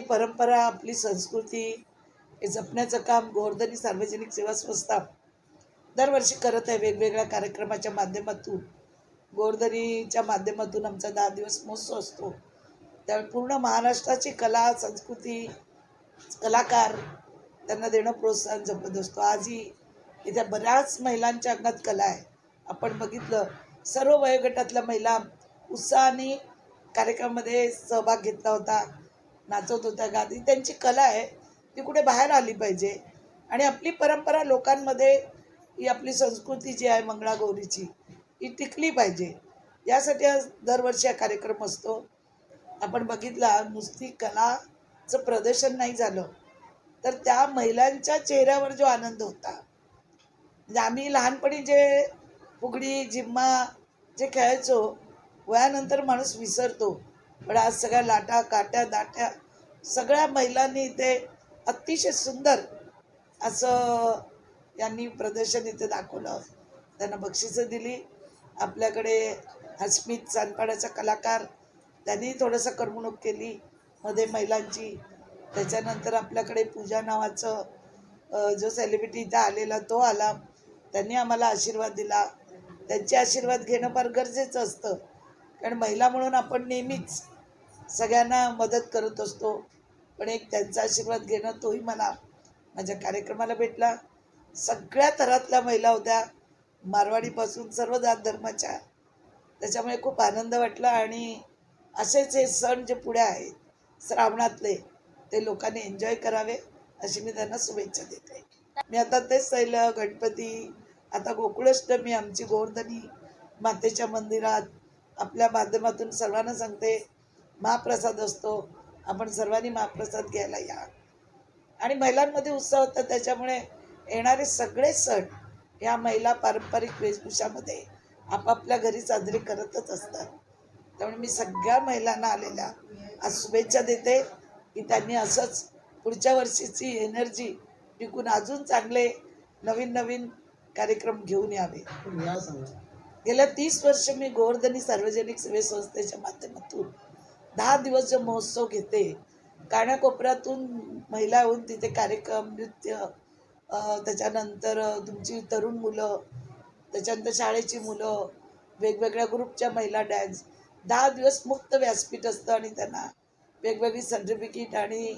महाराष्ट्राची परंपरा आपली संस्कृती हे जपण्याचं काम गोवर्धनी सार्वजनिक सेवा संस्था दरवर्षी करत आहे वेगवेगळ्या कार्यक्रमाच्या माध्यमातून. गोवर्धनीच्या माध्यमातून आमचा दहा दिवस महोत्सव असतो. त्यामुळे पूर्ण महाराष्ट्राची कला संस्कृती कलाकार त्यांना देणं प्रोत्साहन जपत असतो. आजही इथे बऱ्याच महिलांच्या अंगात कला आहे. आपण बघितलं सर्व वयोगटातल्या महिला उत्साहाने कार्यक्रमामध्ये सहभाग घेतला होता. नाचत होत्या गात ही त्यांची कला आहे ती कुठे बाहेर आली पाहिजे. आणि आपली परंपरा लोकांमध्ये ही आपली संस्कृती जी आहे मंगळागौरीची ही टिकली पाहिजे. यासाठी आज दरवर्षी हा कार्यक्रम असतो. आपण बघितला नुसती कलाचं प्रदर्शन नाही झालं. तर त्या महिलांच्या चेहऱ्यावर जो आनंद होता. म्हणजे आम्ही लहानपणी जे फुगडी जिम्मा जे खेळायचो वयानंतर माणूस विसरतो. पण आज सगळ्या लाटा काट्या दाट्या सगळ्या महिलांनी इथे अतिशय सुंदर असं यांनी प्रदर्शन इथे दाखवलं. त्यांना बक्षिसं दिली. आपल्याकडे हस्मित चांदपाड्याचा कलाकार त्यांनी थोडंसं करमणूक केली. मध्ये महिलांची. त्याच्यानंतर आपल्याकडे पूजा नावाचं जो सेलिब्रिटी इथं आलेला तो आला. त्यांनी आम्हाला आशीर्वाद दिला. त्यांचे आशीर्वाद घेणं फार गरजेचं असतं. कारण महिला म्हणून आपण नेहमीच सगळ्यांना मदत करत असतो. पण एक त्यांचा आशीर्वाद घेणं तोही मला माझ्या कार्यक्रमाला भेटला. सगळ्या थरातल्या महिला होत्या. मारवाडीपासून सर्व जात धर्माच्या. त्याच्यामुळे खूप आनंद वाटला आणि असेच हे सण जे पुढे आहेत श्रावणातले ते लोकांनी एन्जॉय करावे अशी मी त्यांना शुभेच्छा देते. मी आता तेच सैल गणपती आता गोकुळाष्टमी आमची गोवर्धनी मातेच्या मंदिरात आपल्या माध्यमातून सर्वांना सांगते महाप्रसाद असतो आपण सर्वांनी महाप्रसाद घ्यायला या. आणि महिलांमध्ये उत्साह होता त्याच्यामुळे येणारे सगळे सण या महिला पारंपरिक वेशभूषामध्ये आपापल्या घरी साजरे करतच असतात. त्यामुळे मी सगळ्या महिलांना आलेल्या आज शुभेच्छा देते की त्यांनी असंच पुढच्या वर्षीची एनर्जी टिकून अजून चांगले नवीन नवीन कार्यक्रम घेऊन यावे. गेल्या तीस वर्ष मी गोवर्धनी सार्वजनिक सेवे संस्थेच्या माध्यमातून दहा दिवस जो महोत्सव घेते कानाकोपऱ्यातून महिला येऊन तिथे कार्यक्रम नृत्य त्याच्यानंतर तुमची तरुण मुलं त्याच्यानंतर शाळेची मुलं वेगवेगळ्या ग्रुपच्या महिला डॅन्स दहा दिवस मुक्त व्यासपीठ असतं आणि त्यांना वेगवेगळी सर्टिफिकेट आणि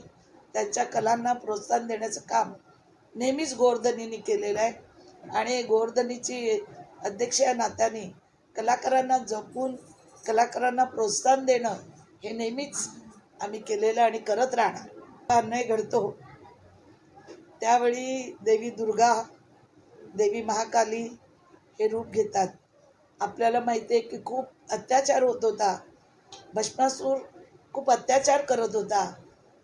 त्यांच्या कलांना प्रोत्साहन देण्याचं काम नेहमीच गोवर्धनीने केलेलं आहे. आणि गोवर्धनीची अध्यक्ष या नात्याने कलाकारांना जपून कलाकारांना प्रोत्साहन देणं हे नेहमीच आम्ही केलेलं आणि करत राहणार. अन्याय घडतो. त्यावेळी देवी दुर्गा देवी महाकाली हे रूप घेतात. आपल्याला माहिती आहे की खूप अत्याचार होत होता. भस्मासूर खूप अत्याचार करत होता.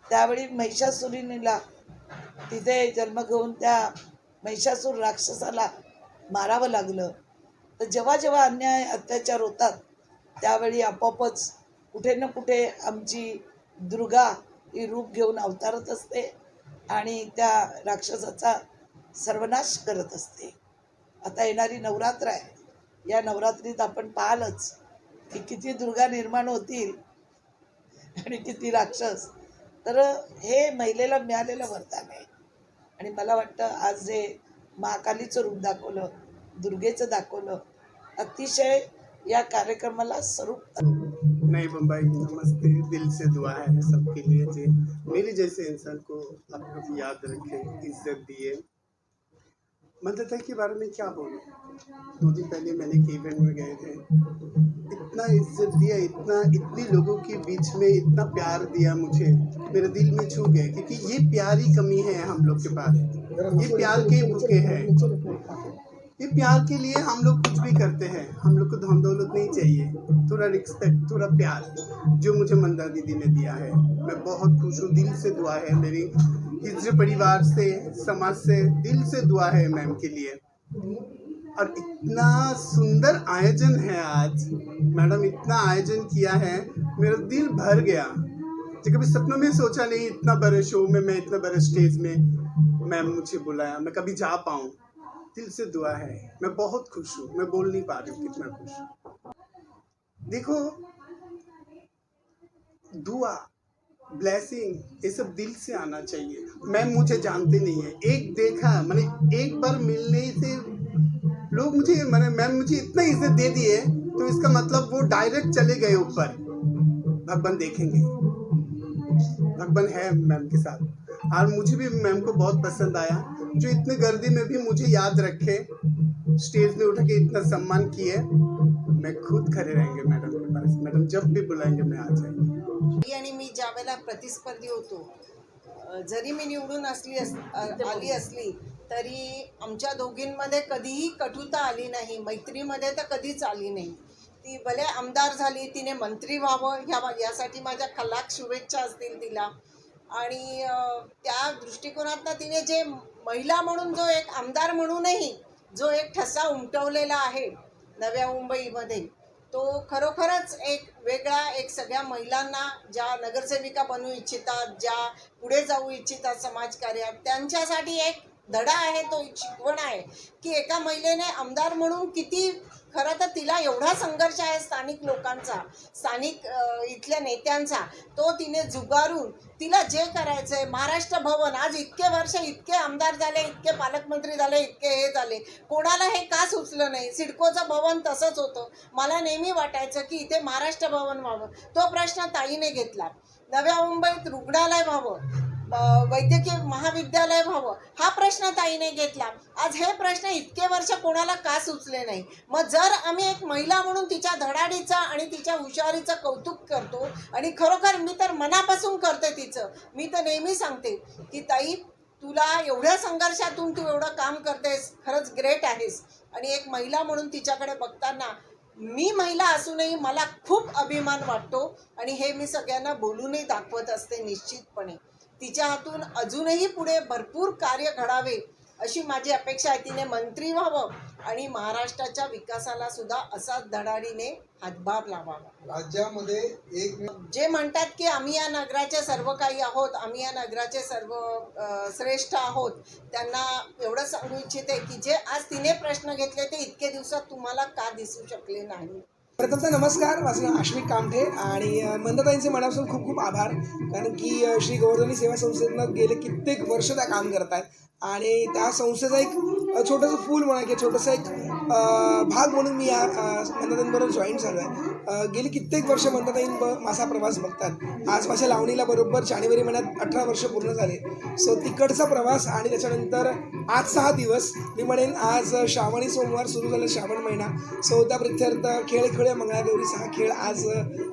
त्यावेळी महिषासुरीनीला तिथे जन्म घेऊन त्या महिषासूर राक्षसाला मारावं लागलं. तर जेव्हा जेव्हा अन्याय अत्याचार होतात त्यावेळी आपोआपच कुठे ना कुठे आमची दुर्गा ही रूप घेऊन अवतारत असते आणि त्या राक्षसाचा सर्वनाश करत असते. आता येणारी नवरात्र आहे. या नवरात्रीत आपण पाहालच की किती दुर्गा निर्माण होतील आणि किती राक्षस. तर हे महिलेला मिळालेलं वरदान आहे. आणि मला वाटतं आज जे महाकालीचं रूप दाखवलं. दुर्गेचं दाखवलं. अतिशय या कार्यक्रमाला स्वरूप नहीं बम्बई नमस्ते दिल से दुआ है, सबके लिए जी मेरे जैसे इंसान को आप लोग याद रखें, इज़्ज़त दिए। मदद के बारे में क्या बोलूँ? दो दिन पहले मैंने एक इवेंट में गए थे। इतना इज़्ज़त दिया, इतना, इतने लोगों के बीच में इतना प्यार दिया मुझे। मेरे दिल में छू गए, क्योंकि ये प्यार ही कमी है हम लोग के पास। ये प्यार के भूखे हैं। ये प्यार के लिए हम लोग कुछ भी करते हैं। हम लोग को धन दौलत नहीं चाहिए। थोड़ा रिस्पेक्ट थोड़ा प्यार, जो मुझे मंदा दीदी ने दिया है। मैं बहुत खुश हूँ, दिल से दुआ है मेरी। हिजरे परिवार से, समाज से दिल से दुआ है मैम के लिए। और इतना सुंदर आयोजन है आज। मैडम, इतना आयोजन किया है, मेरा दिल भर गया। जो कभी सपनों में सोचा नहीं, इतना बड़े शो में, मैं इतना बड़े स्टेज में मैम मुझे बुलाया। मैं कभी जा पाऊँ। दिल से दुआ है। मैं बहुत खुश हूँ। मैं बोल नहीं पा रही हूँ कितना खुश हूँ। देखो, दुआ ब्लेसिंग ये सब दिल से आना चाहिए। मैम मुझे जानते नहीं है। एक देखा, मैंने एक बार मिलने से लोग मुझे, मैंने, मैम मुझे इतना इज़्ज़त दे दी है तो इसका मतलब वो डायरेक्ट चले गए ऊपर। भगवान देखेंगे। भगवान है मैम के साथ। और मुझे भी मैम को बहुत पसंद आया जो इतने गर्दी में भी मुझे याद रखे स्टेज में उठा के इतना सम्मान किए मैं खुद खड़े रहेंगे मैडम के पास। मैडम जब भी बुलाएंगे मैं आ जाएंगे। मी आणि मी ज्या वेळेला प्रतिस्पर्धी होतो जरी मी निवडून असली अस आली असली तरी आमच्या दोघींमध्ये कधीही कटुता आली नाही मैत्रीमध्ये तर कधीच आली नाही. ती भले आमदार झाली तिने मंत्री व्हावं ह्या यासाठी माझ्या खलाक शुभेच्छा असतील तिला. आणि त्या दृष्टिकोनातनं तिने जे महिला म्हणून जो एक आमदार म्हणूनही जो एक ठसा उमटवलेला आहे नव्या मुंबईमध्ये तो खरोखरच एक वेगळा एक सगळ्या महिलांना ज्या नगरसेविका बनू इच्छितात ज्या पुढे जाऊ इच्छितात समाजकार्यात त्यांच्यासाठी एक धडा आहे तो एक शिकवण आहे की एका महिलेने आमदार म्हणून किती खरं तर तिला एवढा संघर्ष आहे स्थानिक लोकांचा स्थानिक इथल्या नेत्यांचा तो तिने जुगारून तिला जे करायचं आहे महाराष्ट्र भवन आज इतके वर्ष इतके आमदार झाले इतके पालकमंत्री झाले इतके हे झाले कोणाला हे का सुचलं नाही? सिडकोचं भवन तसंच होतं. मला नेहमी वाटायचं की इथे महाराष्ट्र भवन व्हावं. तो प्रश्न ताईने घेतला. नव्या मुंबईत रुग्णालय व्हावं. वैद्यकीय महाविद्यालय व्हावं हा प्रश्न ताईने घेतला. आज हे प्रश्न इतके वर्ष कोणाला का सुचले नाही? मग जर आम्ही एक महिला म्हणून तिच्या धडाडीचं आणि तिच्या हुशारीचं कौतुक करतो आणि खरोखर मी तर मनापासून करते तिचं मी तर नेहमी सांगते की ताई तुला एवढ्या संघर्षातून तू एवढं काम करतेस खरंच ग्रेट आहेस. आणि एक महिला म्हणून तिच्याकडे बघताना मी महिला असूनही मला खूप अभिमान वाटतो आणि हे मी सगळ्यांना बोलूनही दाखवत असते निश्चितपणे. तिच्या हातून अजूनही पुढे भरपूर कार्य घडावे अशी माझी अपेक्षा आहे. तिने मंत्री व्हावं आणि महाराष्ट्राच्या विकासाला सुद्धा असाच धडाडीने हातभार लावावा. राज्यामध्ये एक जे म्हणतात की आम्ही या नगराचे सर्व काही आहोत आम्ही या नगराचे सर्व श्रेष्ठ आहोत त्यांना एवढं सांगू इच्छिते की जे आज तिने प्रश्न घेतले ते इतके दिवसात तुम्हाला का दिसू शकले नाही? प्रथमतः नमस्कार माझं नाव आश्विक कामठे आणि मंदताईंचे मनापासून खूप खूप आभार. कारण की श्री गोवर्धनी सेवा संस्थेनं गेले कित्येक वर्ष त्या काम करत आहेत आणि त्या संस्थेचा एक छोटंसं फूल म्हणा की छोटंसं एक भाग म्हणून मी या अ, मंदाताईंबरोबर जॉईन झालो आहे गेली कित्येक वर्ष मंदाताईं ब माझा प्रवास बघतात. आज माझ्या लावणीला बरोबर जानेवारी महिन्यात अठरा वर्ष पूर्ण झाले. सो तिकडचा प्रवास आणि त्याच्यानंतर आज सहा दिवस मी म्हणेन आज श्रावणी सोमवार सुरू झाला श्रावण महिना. सो त्या प्रित्यर्थ खेळ खेळ मंगळागौरीचा हा खेळ आज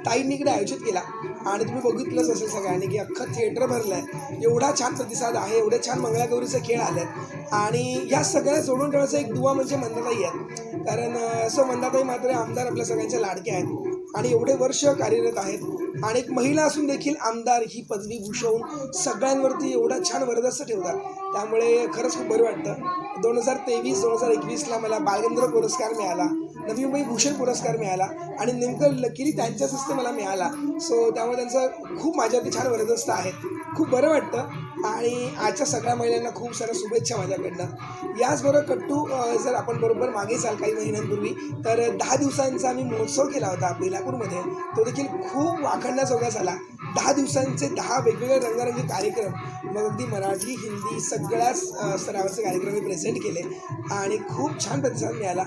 ताईंनी इकडे आयोजित केला. आणि तुम्ही बघितलंच असेल सगळ्यांनी की अख्खं थिएटर भरलं आहे एवढा छान प्रतिसाद आहे एवढे छान मंगळागौरीचा खेळ आले आहेत आणि या सगळ्या सोडून ठेवायचं एक दुवा म्हणजे मंदाताई आहेत. कारण असं सो मंदाताई मात्र आमदार आपल्या सगळ्यांच्या लाडक्या आहेत. आणि एवढे वर्ष कार्यरत आहेत. आणि एक महिला असून देखील आमदार ही पदवी भूषवून सगळ्यांवरती एवढा छान वरदस्त ठेवतात. त्यामुळे खरंच खूप बरं वाटतं. दोन हजार तेवीस दोन हजार एकवीसला मला बालगंधर्व पुरस्कार मिळाला. नवी मुंबई भूषण पुरस्कार मिळाला आणि नेमकं लकीली त्यांच्याच हस्ते मला मिळाला. सो त्यामुळे त्यांचं खूप माझ्यावरती छान वरदस्त आहे. खूप बरं वाटतं. आणि आजच्या सगळ्या महिलांना खूप साऱ्या शुभेच्छा माझ्याकडनं. याचबरोबर कट्टू जर आपण बरोबर मागे चाल काही महिन्यांपूर्वी तर दहा दिवसांचा आम्ही महोत्सव केला होता बेलापूरमध्ये तो देखील खूप वाखडण्याजोगा झाला. दहा दिवसांचे दहा वेगवेगळे रंगारंगी कार्यक्रम मग अगदी मराठी हिंदी सगळ्याच स्तरावरचे कार्यक्रम मी प्रेझेंट केले आणि खूप छान प्रतिसाद मिळाला.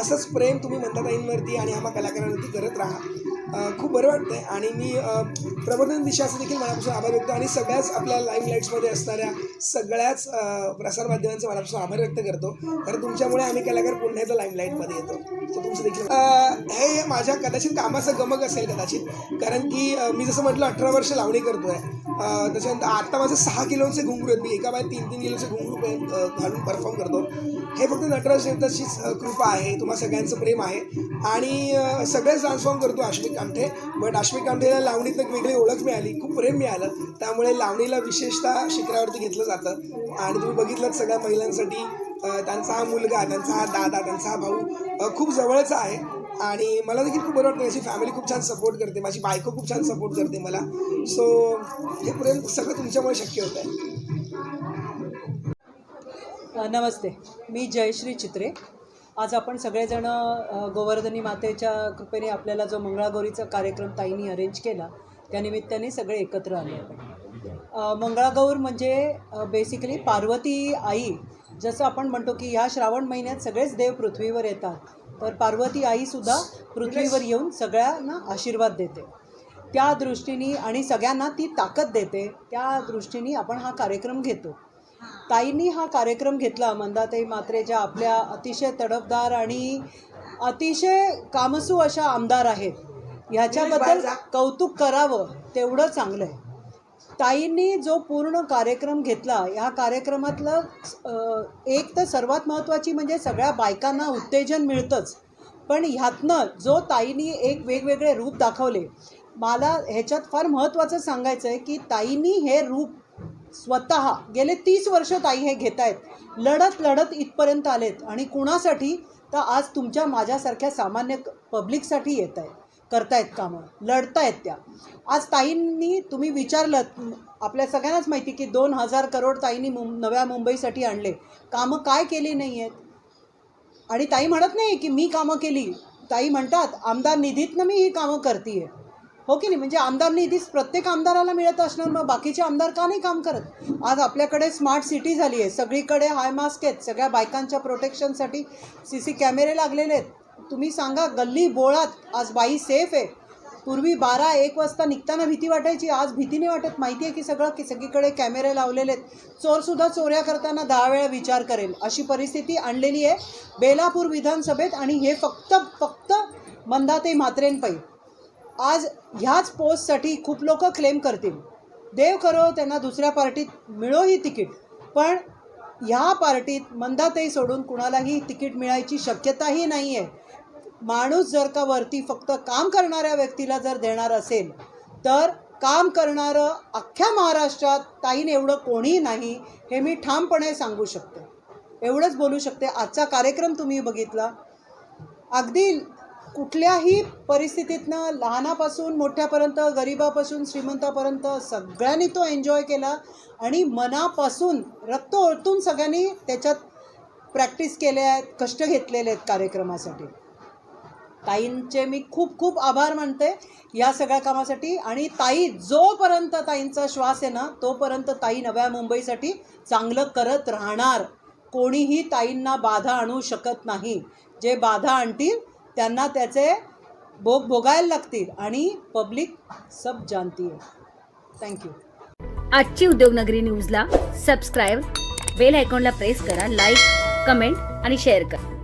असंच प्रेम तुम्ही मंदाताईंवरती आणि आम्हा कलाकारांवरती करत राहा. खूप बरं वाटतंय. आणि मी अ, प्रबोधन दिशाचं देखील मनापासून आभार व्यक्त आणि सगळ्याच आपल्या लाईव्ह लाईट्समध्ये असणाऱ्या सगळ्याच अ, प्रसारमाध्यमांचा मनापासून आभार व्यक्त करतो. कारण तुमच्यामुळे आम्ही कलाकार पुन्हा एकदा लाईव्ह लाईटमध्ये येतो. तर तुमचं देखील हे माझ्या कदाचित कामाचं गमक असेल कदाचित कारण की मी जसं म्हटलं अठरा वर्ष लावणी करतोय. आहे त्याच्यानंतर आत्ता माझे सहा किलोचे घुंगरू आहेत. मी एका बाहेर तीन तीन किलोचे घुंगरू घालून परफॉर्म करतो. हे फक्त नटराज देवताचीच कृपा आहे. तुम्हा सगळ्यांचं प्रेम आहे. आणि सगळेच ट्रान्सफॉर्म करतो अश्विक कामठे. बट अश्विक कामठेला लावणीत एक वेगळी ओळख मिळाली. खूप प्रेम मिळालं. त्यामुळे लावणीला विशेषतः शिखरावरती घेतलं जातं. आणि तुम्ही बघितलं सगळ्या महिलांसाठी त्यांचा हा मुलगा त्यांचा हा दादा त्यांचा हा भाऊ खूप जवळचा आहे. आणि मला देखील खूप बरं वाटतं. माझी फॅमिली खूप छान सपोर्ट करते. माझी बायको खूप छान सपोर्ट करते मला. सो हे प्रेम सगळं तुमच्यामुळे शक्य होतं आहे नमस्ते. मी जयश्री चित्रे. आज आपण सगळेजणं गोवर्धनी मातेच्या कृपेने आपल्याला जो मंगळागौरीचा कार्यक्रम ताईंनी अरेंज केला त्यानिमित्ताने सगळे एकत्र आले. मंगळागौर म्हणजे बेसिकली पार्वती आई. जसं आपण म्हणतो की ह्या श्रावण महिन्यात सगळेच देव पृथ्वीवर येतात तर पार्वती आईसुद्धा पृथ्वीवर येऊन सगळ्यांना आशीर्वाद देते. त्या दृष्टीने आणि सगळ्यांना ती ताकद देते त्या दृष्टीने आपण हा कार्यक्रम घेतो. ताईंनी हा कार्यक्रम घेतला मंदाताई मात्रेच्या आपल्या अतिशय तडफदार आणि अतिशय कामसू अशा आमदार आहेत. ह्याच्याबद्दल कौतुक करावं तेवढं चांगलं आहे ताईंनी जो पूर्ण कार्यक्रम घेतला ह्या कार्यक्रमातलं एक तर सर्वात महत्त्वाची म्हणजे सगळ्या बायकांना उत्तेजन मिळतंच. पण ह्यातनं जो ताईंनी एक वेगवेगळे रूप दाखवले मला ह्याच्यात फार महत्त्वाचं सांगायचं आहे की ताईंनी हे रूप स्वतः गेले तीस वर्ष ताई हे घेत आहेत लढत लढत इथपर्यंत आलेत आणि कुणासाठी? तर आज तुमच्या माझ्यासारख्या सामान्य पब्लिकसाठी येत आहेत करतायत कामं लढतायत त्या. आज ताईंनी तुम्ही विचारलं आपल्या सगळ्यांनाच माहिती की दोन हजार करोड ताईंनी मुं नव्या मुंबईसाठी आणले. कामं काय केली नाही आहेत आणि ताई म्हणत नाही की मी कामं केली. ताई म्हणतात आमदार निधीतनं मी ही कामं करते हो की नाही? म्हणजे आमदार निधीच प्रत्येक आमदाराला मिळत असणार मग बाकीचे आमदार का नाही काम करत? आज आपल्याकडे स्मार्ट सिटी झाली आहे. सगळीकडे हाय मास्क आहेत. सगळ्या बायकांच्या प्रोटेक्शनसाठी सी सी कॅमेरे लागलेले आहेत. तुम्ही सांगा गल्ली बोळात आज बाई सेफ आहे. पूर्वी बारा एक वाजता निघताना भीती वाटायची. आज भीतीने वाटत. माहिती आहे की सगळं की सगळीकडे कॅमेरे लावलेले आहेत. चोरसुद्धा चोऱ्या करताना दहा वेळा विचार करेल. अशी परिस्थिती आणलेली आहे बेलापूर विधानसभेत आणि हे फक्त फक्त मंदाते म्हात्रेंपाई आज ह्याच पोस्टसाठी खूप लोक क्लेम करतील. देव करो त्यांना दुसऱ्या पार्टीत मिळो ही तिकीट. पण ह्या पार्टीत मंदातही सोडून कुणालाही तिकीट मिळायची शक्यताही नाही आहे माणूस जर का वरती फक्त काम करणाऱ्या व्यक्तीला जर देणार असेल तर काम करणारं अख्ख्या महाराष्ट्रात ताईन एवढं कोणीही नाही हे मी ठामपणे सांगू शकते. एवढंच बोलू शकते. आजचा कार्यक्रम तुम्ही बघितला. अगदी कुठल्याही परिस्थितीतनं लहानापासून मोठ्यापर्यंत गरिबापासून श्रीमंतापर्यंत सगळ्यांनी तो एन्जॉय केला आणि मनापासून रक्त ओळतून सगळ्यांनी त्याच्यात प्रॅक्टिस केले आहेत कष्ट घेतलेले आहेत कार्यक्रमासाठी. ताईंचे मी खूप खूप आभार मानते या सगळ्या कामासाठी आणि ताई जोपर्यंत ताईंचा श्वास आहे ना तोपर्यंत ताई नव्या मुंबईसाठी चांगलं करत राहणार. कोणीही ताईंना बाधा आणू शकत नाही. जे बाधा आणतील त्यांना त्याचे भोग भोगायला लागतील आणि पब्लिक सब जानती थँक्यू आजची उद्योगनगरी न्यूजला सबस्क्राईब बेल आयकॉनला प्रेस करा लाईक कमेंट आणि शेअर करा.